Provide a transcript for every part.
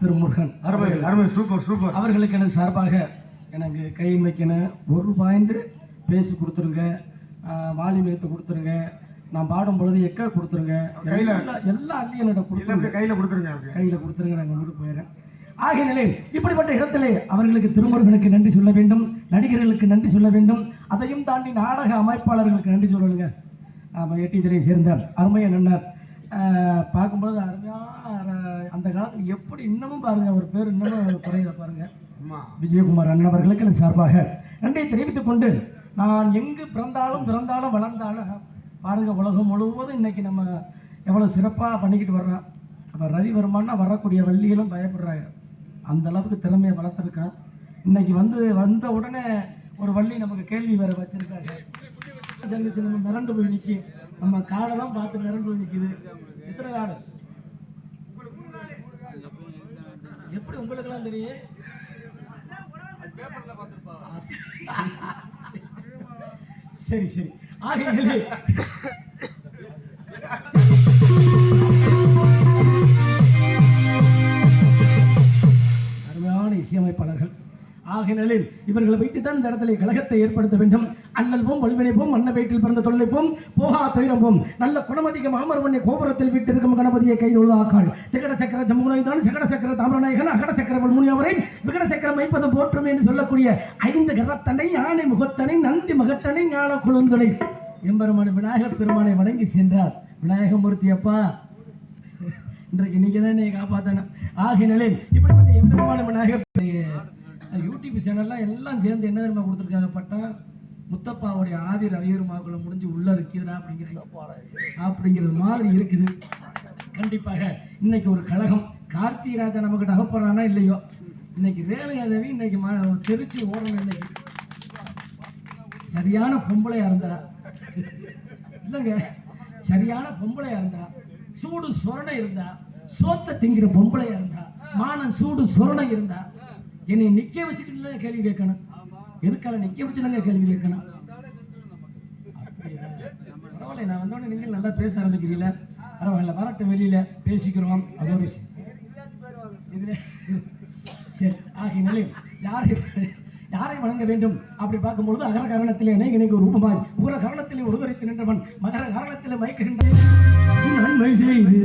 திருமுருகன். அருமை அருமை super super. அவர்களுக்கு எனது சார்பாக எனக்கு கை வைக்கணும் ஒரு பாயிண்ட் பேசி கொடுத்துருங்க. வாலியம் ஏற்று கொடுத்துருங்க. நான் பாடும் பொழுது எக்கா கொடுத்துருங்க. கையில- எல்லாம் அள்ளி என்னோட கொடுத்துருங்க. கையில கொடுத்துருங்க கையில் கொடுத்துருங்க நாங்கள் வந்துட்டு போயிடுறேன். ஆகிய நிலையில் இப்படிப்பட்ட இடத்திலே அவர்களுக்கு திருமுருகனுக்கு நன்றி சொல்ல வேண்டும். நடிகர்களுக்கு நன்றி சொல்ல வேண்டும். அதையும் தாண்டி நாடக அமைப்பாளர்களுக்கு நன்றி சொல்லணுங்க. ஆமாம் எட்டிதிரை சேர்ந்த அருமைய நன்னார். பார்க்கும்பொழுது அருமையாக அந்த காலத்தில் எப்படி இன்னமும் பாருங்க அவர் பேர் இன்னமும் குறையில பாருங்க. அம்மா விஜயகுமார் அண்ணன் அவர்களுக்கு எனது சார்பாக நன்றியை தெரிவித்துக் கொண்டு நான் எங்கு பிறந்தாலும் பிறந்தாலும் வளர்ந்தாலும் பாருங்க உலகம் முழுவதும் இன்னைக்கு நம்ம எவ்வளோ சிறப்பாக பண்ணிக்கிட்டு வர்றோம். அப்போ ரவிவர்மான்னா வரக்கூடிய வள்ளிகளும் பயப்படுறாங்க. அந்த அளவுக்கு திறமையை வளர்த்துருக்கான். இன்னைக்கு வந்து வந்த உடனே ஒரு வள்ளி நமக்கு கேள்வி வேற வச்சிருக்காங்க நம்ம மிரண்டு போய் நிற்கி நம்ம காடெல்லாம் பார்த்து மிரண்டு போய் நிற்கிது எத்தனை காடு எப்படி உங்களுக்கெல்லாம் தெரியும்? சரி சரி. ஆகையிலே அருமையான இசையமைப்பாளர்கள். ஆகையினில் இவர்களை வைத்துத்தான் இந்த இடத்துல கழகத்தை ஏற்படுத்த வேண்டும். அல்லல்வோம் வல்வினைப்போம் மன்ன வயிற்றில் பிறந்த தொல்லைப்போம் போகா துயரம்போம் நல்ல குணமதிக மாமரவண்ணை கோபுரத்தில் வீட்டிருக்கும் கணபதியை கை ஆக்காள் திகட சக்கர ஜமுகுனைதான் சகட சக்கர தாமரநாயகன் அகட சக்கர வல்முனியவரை விகட சக்கரம் வைப்பது போற்றும் என்று சொல்லக்கூடிய ஐந்து கரத்தனை யானை முகத்தனை நந்தி மகட்டனை ஞான குழுந்தனை. எம்பெருமான விநாயகர் பெருமானை வணங்கி சென்றார். விநாயகமூர்த்தி அப்பா. இன்றைக்கு நீங்க தான் என்னை காப்பாற்றணும் ஆகினாலே இப்படிப்பட்ட எம்பெருமான விநாயகர் யூடியூப் சேனல்லாம் எல்லாம் சேர்ந்து என்ன தெரியுமா கொடுத்துருக்காங்க? பட்டா முத்தப்பாவுடைய ஆதி ரவியருமாக்குள்ள முடிஞ்சு உள்ள இருக்குதுடா அப்படிங்கிற அப்படிங்கிறது மாதிரி இருக்குது. கண்டிப்பாக இன்னைக்கு ஒரு கழகம். கார்த்திகை ராஜா நமக்கு அகப்படுறானா இல்லையோ? இன்னைக்கு ரேணுகா தேவி இன்னைக்கு தெரிச்சு ஓடணும் இன்னைக்கு. சரியான பொம்பளையா இருந்தா. இல்லைங்க சரியான பொம்பளையா இருந்தா. சூடு சொரணை இருந்தா. சோத்த திங்கிற பொம்பளையா இருந்தா. மானம் சூடு சொரணை இருந்தா. என்னை நிக்க வச்சுக்கிட்டு கேள்வி கேட்கணும்? எதுக்கால நிக்க வச்சுலங்க கேள்வி கேட்கணும்? பரவாயில்ல நான் வந்தோடனே நீங்கள் நல்லா பேச ஆரம்பிக்கிறீங்கள பரவாயில்ல வரட்ட வெளியில பேசிக்கிறோம். அது ஒரு விஷயம். சரி ஆகினாலே யாரை யாரை வணங்க வேண்டும்? அப்படி பார்க்கும்பொழுது அகர கரணத்திலே ஒரு ரூபமாய் உகர கரணத்திலே உருதரித்து நின்றவன் மகர கரணத்திலே மயக்குகின்ற நன்மை செய்து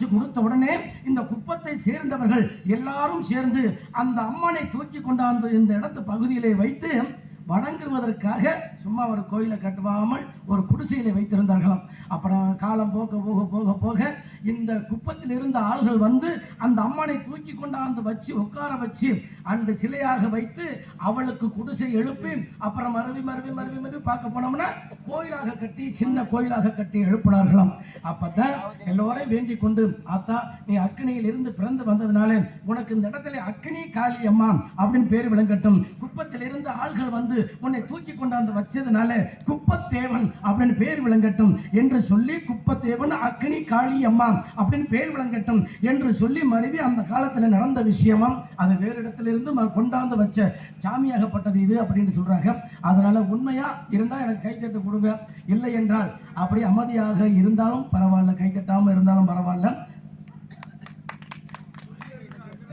காட்சி கொடுத்த உடனே இந்த குப்பத்தை சேர்ந்தவர்கள் எல்லாரும் சேர்ந்து அந்த அம்மனை தூக்கி கொண்டாந்து இந்த இடத்து பகுதியிலே வைத்து வணங்குவதற்காக சும்மா ஒரு கோயிலை கட்டுவாமல் ஒரு குடிசையில வைத்திருந்தார்களாம். அப்புறம் காலம் போக போக போக போக இந்த குப்பத்தில் இருந்த ஆள்கள் வந்து அந்த அம்மனை தூக்கி கொண்டாந்து வச்சு உட்கார வச்சு அந்த சிலையாக வைத்து அவளுக்கு குடிசை எழுப்பி அப்புறம் மறுபடி மறுபடி மறுபடி மறுபடி பார்க்க போனோம்னா கோயிலாக கட்டி சின்ன கோயிலாக கட்டி எழுப்பினார்களாம். அப்பதான் எல்லோரையும் வேண்டிக் கொண்டு ஆத்தா நீ அக்கினியில் இருந்து பிறந்து வந்ததுனால உனக்கு இந்த இடத்துல அக்கினி காளி அம்மா அப்படின்னு பேர் விளங்கட்டும். குப்பத்தில் இருந்து ஆள்கள் வந்து உன்னை தூக்கி கொண்டாந்து வச்சதுனால குப்பத்தேவன் அப்படின்னு பேர் விளங்கட்டும் என்று சொல்லி குப்பத்தேவன் அக்னி காளி அம்மா அப்படின்னு பேர் விளங்கட்டும் என்று சொல்லி மருவி அந்த காலத்துல நடந்த விஷயமாம் அது வேறு இடத்திலிருந்து கொண்டாந்து வச்ச ஜாமியாகப்பட்டது இது அப்படின்னு சொல்றாங்க. அதனால உண்மையா இருந்தா எனக்கு கை தட்டு கொடுங்க. இல்லை என்றால் அப்படி அமைதியாக இருந்தாலும் பரவாயில்ல. கை கட்டாமல் இருந்தாலும் பரவாயில்ல.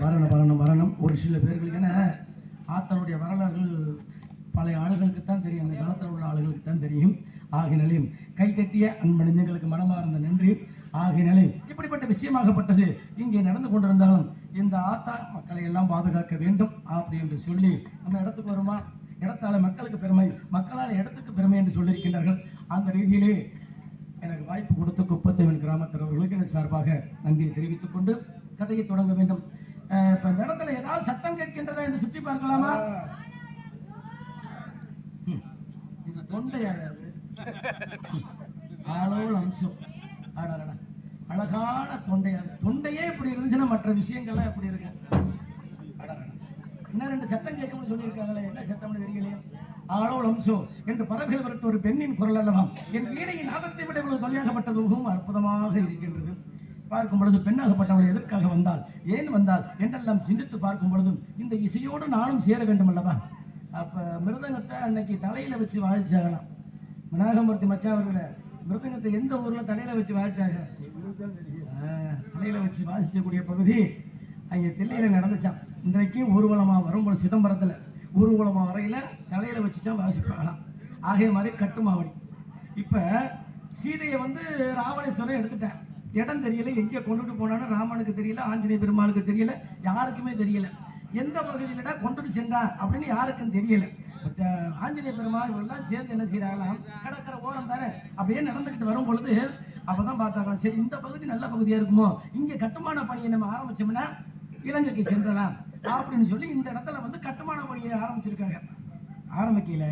வரணும் வரணும் வரணும். ஒரு சில பேர்களுக்கு என்ன ஆத்தருடைய வரலாறுகள் பழைய ஆளுகளுக்கு தான் தெரியும் அந்த காலத்தில் உள்ள ஆளுகளுக்கு தான் தெரியும். ஆகினாலையும் கைதட்டிய அன்பணிஞ்சங்களுக்கு மனமார்ந்த நன்றி. ஆகினாலே இப்படிப்பட்ட விஷயமாகப்பட்டது இங்கே நடந்து கொண்டிருந்தாலும் இந்த ஆத்தா மக்களை எல்லாம் பாதுகாக்க வேண்டும் அப்படி என்று சொல்லி நம்ம இடத்துக்கு வருமா? இடத்தால மக்களுக்கு பெருமை மக்களால் இடத்துக்கு பெருமை என்று சொல்லியிருக்கின்றார்கள். அந்த ரீதியிலே எனக்கு வாய்ப்பு கொடுத்த குப்பத்தேவன் கிராமத்தினர்களுக்கு எனது சார்பாக நன்றியை தெரிவித்துக் கொண்டு கதையை தொடங்க வேண்டும். இப்போ இந்த இடத்துல ஏதாவது சத்தம் கேட்கின்றதா என்று சுற்றி பார்க்கலாமா? இது தொண்டையா அம்சம். அடடடா. அழகான தொண்டை. தொண்டையே இப்படி இருந்துச்சுன்னா மற்ற விஷயங்கள்லாம் எப்படி இருக்கு? அடடடா. இன்னும் ரெண்டு சத்தம் கேட்கும்னு சொல்லியிருக்காங்களே? என்ன சத்தம்னு தெரியலையே. ஆளோள் அம்சோ என்று பறவைகள் விரட்டு ஒரு பெண்ணின் குரல் அல்லவா? என் வீணையின் நாதத்தை விட இவ்வளவு தொலையாகப்பட்டது மிகவும் அற்புதமாக இருக்கின்றது. பார்க்கும் பொழுது பெண்ணாகப்பட்டவள் எதற்காக வந்தால் ஏன் வந்தால் என்றெல்லாம் சிந்தித்து பார்க்கும் பொழுதும் இந்த இசையோடு நானும் சேர வேண்டும் அல்லவா? அப்போ மிருதங்கத்தை அன்னைக்கு தலையில் வச்சு வாதிச்சாகலாம் விநாயகமூர்த்தி மச்சான் மிருதங்கத்தை எந்த ஊரில் தலையில் வச்சு வாதிச்சாங்க தலையில் வச்சு வாசிக்கக்கூடிய பகுதி அங்கே தில்லையில் நடந்துச்சான் இன்றைக்கு வரும் ஒரு சிதம்பரத்தில். ஊர்வலமாக வரையில தலையில் வச்சுச்சான் வாசிப்பாங்களாம். ஆகிய மாதிரி கட்டுமாவடி இப்போ சீதையை வந்து ராவணேஸ்வரன் எடுத்துட்டேன் இடம் தெரியல எங்கே கொண்டுட்டு போனான்னு ராமனுக்கு தெரியல ஆஞ்சநேய பெருமாளுக்கு தெரியல யாருக்குமே தெரியல. எந்த பகுதியிலடா கொண்டுட்டு சென்றான் அப்படின்னு யாருக்கும் தெரியல. ஆஞ்சநேய பெருமாள் இவரெல்லாம் சேர்ந்து என்ன செய்யறாங்களாம் கடற்கரை ஓரம் தானே. அப்படியே நடந்துக்கிட்டு வரும் பொழுது அப்பதான் பார்த்தாங்களாம் சரி இந்த பகுதி நல்ல பகுதியாக இருக்குமோ? இங்கே கட்டுமான பணியை நம்ம ஆரம்பிச்சோம்னா இலங்கைக்கு சென்றலாம் அப்படின்னு சொல்லி இந்த இடத்துல வந்து கட்டுமான பணியை ஆரம்பிச்சிருக்காங்க. ஆரம்பிக்கையில்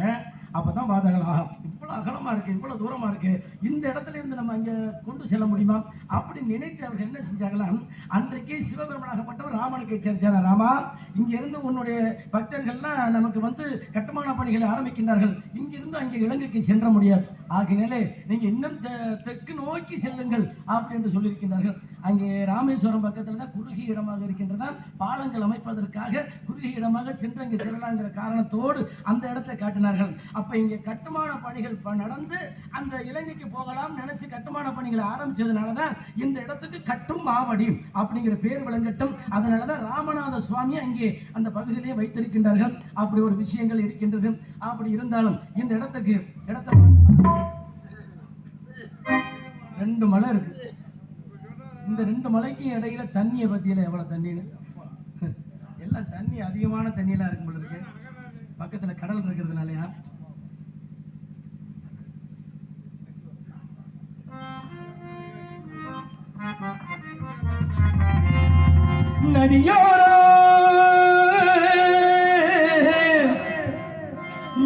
ஆரம்பிக்கல அப்பதான் வாதங்கள் ஆகும். இவ்வளவு அகலமா இருக்கு இவ்வளவு தூரமா இருக்கு. இந்த இடத்துல இருந்து நம்ம அங்க கொண்டு செல்ல முடியுமா? அப்படி நினைத்து அவர்கள் என்ன செஞ்சாங்களாம் அன்றைக்கே சிவபெருமனாகப்பட்டவர் ராமனுக்கு எச்சரிச்சார்? ராமா இங்க இருந்து உன்னுடைய பக்தர்கள்லாம் நமக்கு வந்து கட்டுமான பணிகளை ஆரம்பிக்கின்றார்கள். இங்கிருந்து அங்கே இலங்கைக்கு சென்ற முடியாது. ஆகினாலே நீங்க இன்னும் தெ- தெற்கு நோக்கி செல்லுங்கள் அப்படி என்று சொல்லியிருக்கின்றார்கள். அங்கே ராமேஸ்வரம் பக்கத்தில் தான் குறுகிய இடமாக இருக்கின்றதால் பாலங்கள் அமைப்பதற்காக குறுகிய இடமாக சென்று அங்கே செல்லலாங்கிற காரணத்தோடு அந்த இடத்தை காட்டினார்கள். அப்போ இங்கே கட்டுமான பணிகள் நடந்து அந்த இலங்கைக்கு போகலாம் நினைச்சு கட்டுமான பணிகளை ஆரம்பிச்சதுனால தான் இந்த இடத்துக்கு கட்டும் மாவடி அப்படிங்கிற பேர் விளங்கட்டும். அதனாலதான் ராமநாத சுவாமி அங்கே அந்த பகுதியிலே வைத்திருக்கின்றார்கள். அப்படி ஒரு விஷயங்கள் இருக்கின்றது. அப்படி இருந்தாலும் இந்த இடத்துக்கு இடத்தை ரெண்டு மலை இருக்கு. இந்த ரெண்டு மலைக்கும் இடையில தண்ணியை பத்தியில எவ்வளவு தண்ணின்னு? எல்லாம் தண்ணி அதிகமான தண்ணியெல்லாம் இருக்கும் போல இருக்கு. பக்கத்துல கடல் இருக்கிறதுனாலயா? நதியோரோ!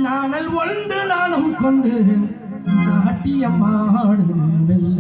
நானல் ஒன்று நானும் கொண்டு நாட்டியமாடு மெல்ல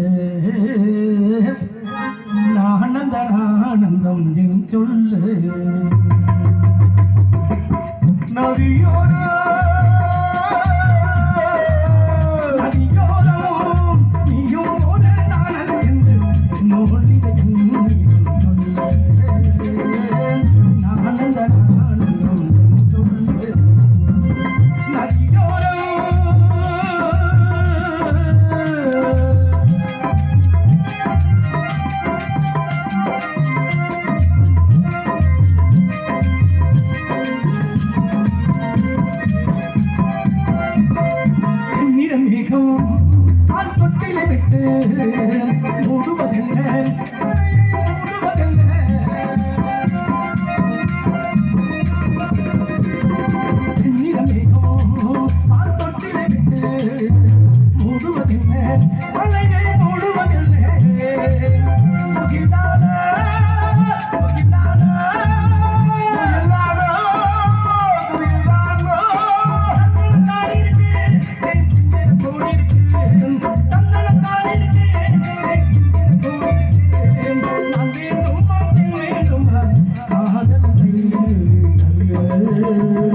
சொல்லு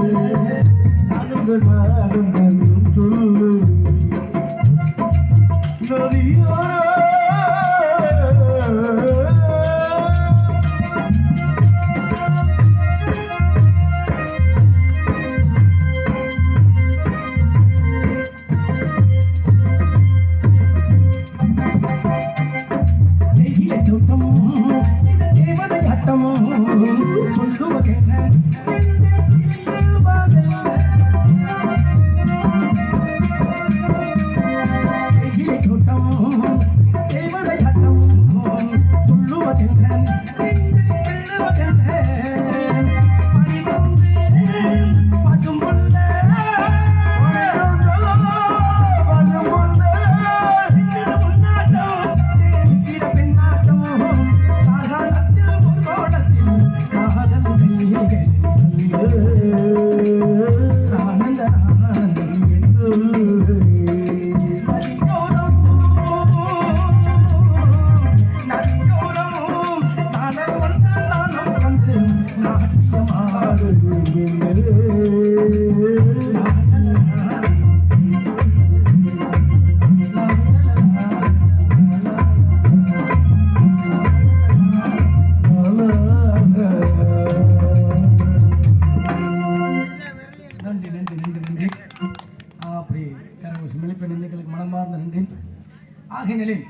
ஆகினிலின்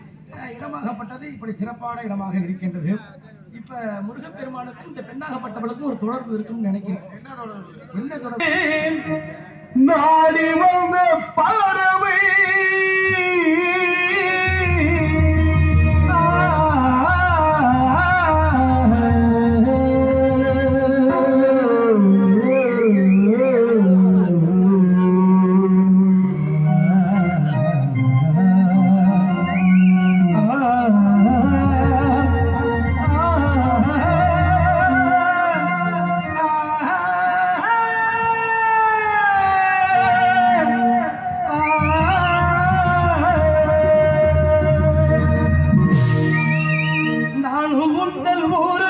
இடமாகப்பட்டது இப்படி சிறப்பான இடமாக இருக்கின்றது. இப்ப முருகப்பெருமானுக்கும் இந்த பெண்ணாகப்பட்டவளுக்கும் ஒரு தொடர்பு இருக்குன்னு நினைக்கிறேன். என்ன தொடர்பு? நாடி வந்த பார்வை محمد المهور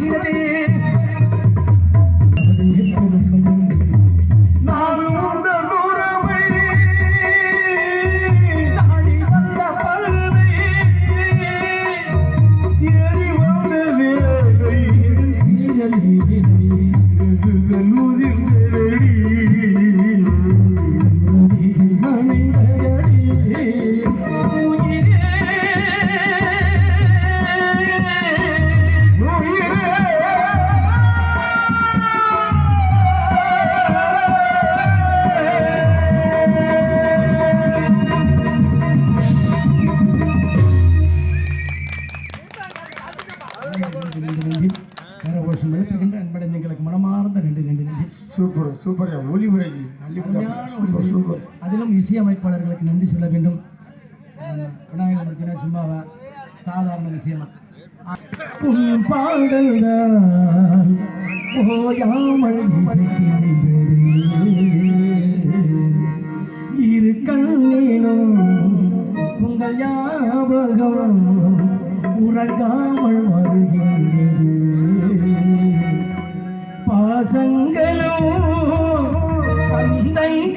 ধীরে ধীরে சூப்பர் ஒளிபுரை சூப்பர். அதிலும் இசையமைப்பாளர்களுக்கு நன்றி சொல்ல வேண்டும். விநாயகர் மூர்த்தினா சும்மாவா? சாதாரண விஷயமா. உன் இரு கண்ணிலும் உங்கள் ஞாபகம் உறங்காமல் வருகின்றது பாசங்களும் Bye.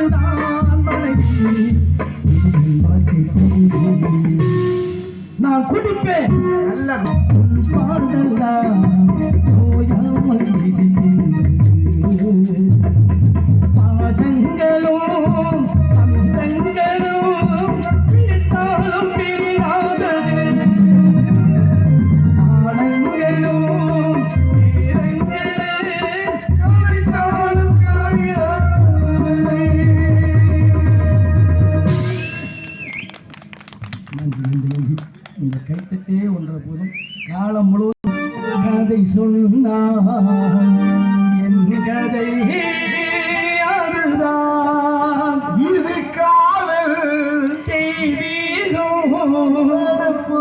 அவள்தான் மனைவி நான் குடிப்பேன் நல்ல பாடுதல்லா நோயாமல் படப்பு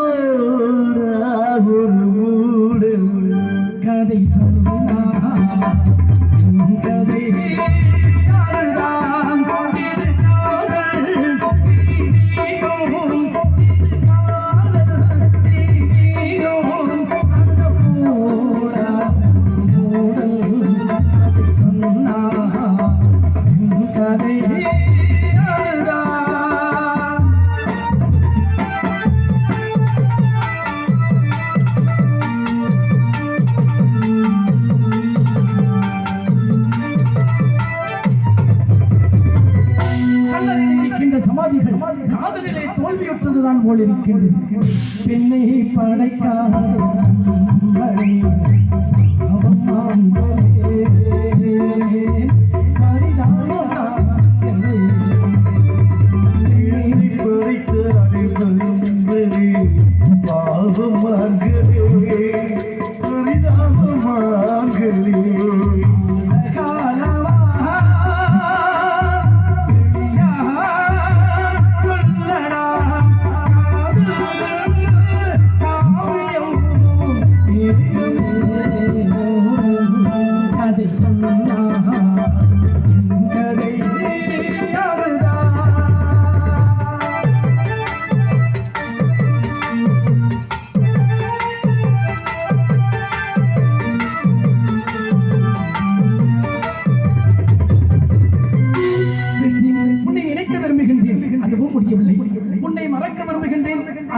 Thank you.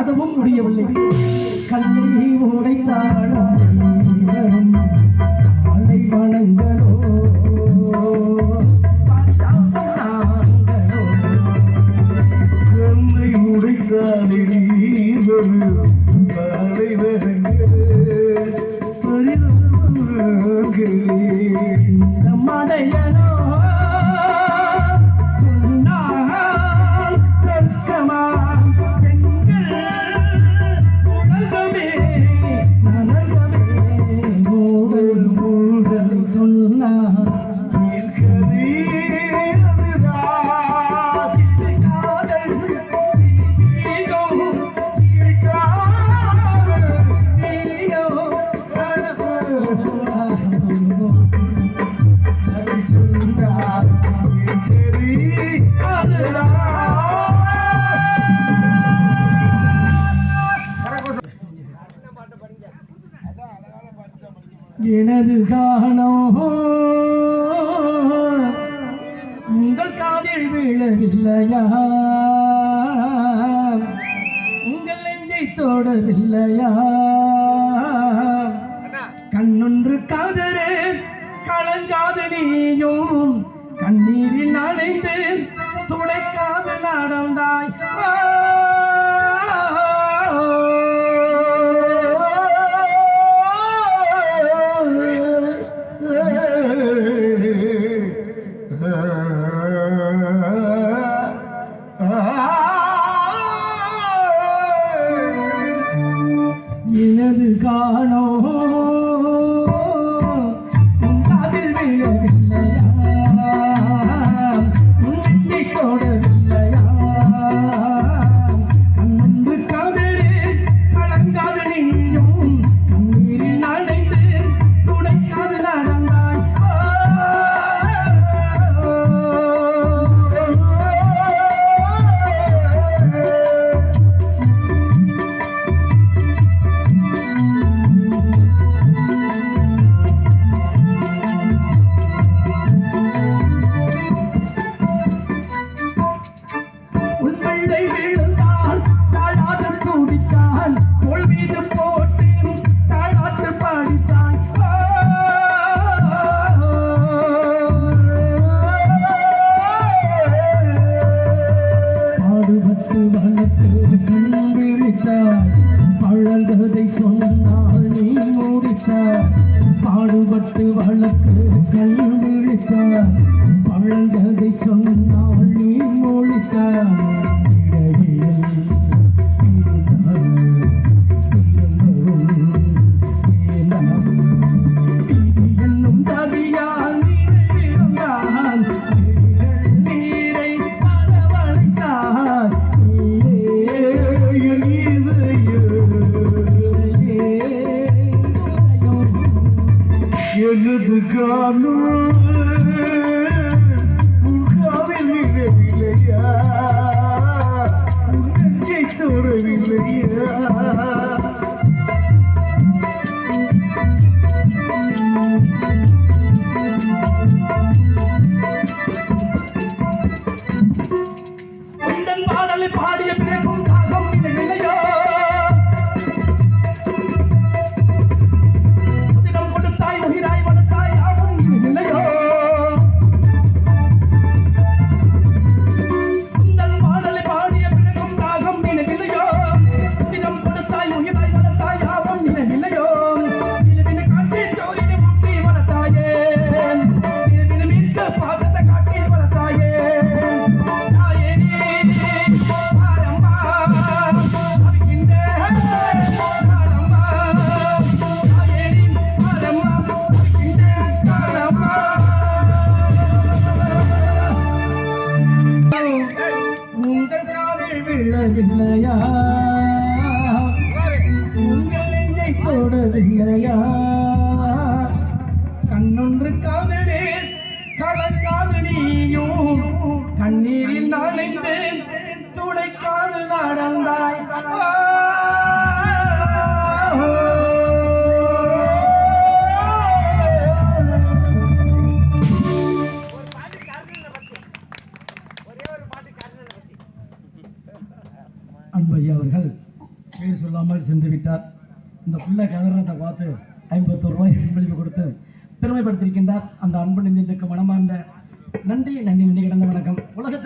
அதுவும் முடியவில்லை. கல்லை உடைத்தாலும் வரும்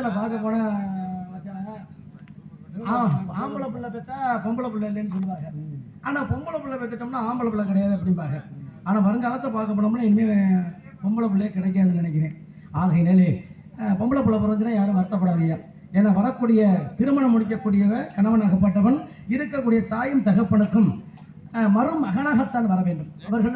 வணக்கம் பார்க்க போன ஆம்பளை பிள்ளை பெற்றா பொம்பளை பிள்ளை இல்லைன்னு சொல்லுவாங்க. ஆனால் பொம்பளை பிள்ளை பெற்றுட்டோம்னா ஆம்பளை பிள்ளை கிடையாது அப்படிம்பாங்க. ஆனால் வருங்காலத்தை பார்க்க போனோம்னா இனிமேல் பொம்பளை பிள்ளையே கிடைக்காதுன்னு நினைக்கிறேன். ஆகையினாலே பொம்பளை பிள்ளை பிறந்துச்சுன்னா யாரும் வருத்தப்படாதீங்க. ஏன்னா வரக்கூடிய திருமணம் முடிக்கக்கூடியவ கணவன் அகப்பட்டவன் இருக்கக்கூடிய தாயும் தகப்பனுக்கும் அஹ், மருமகனாகத்தான் வர வேண்டும். அவர்கள்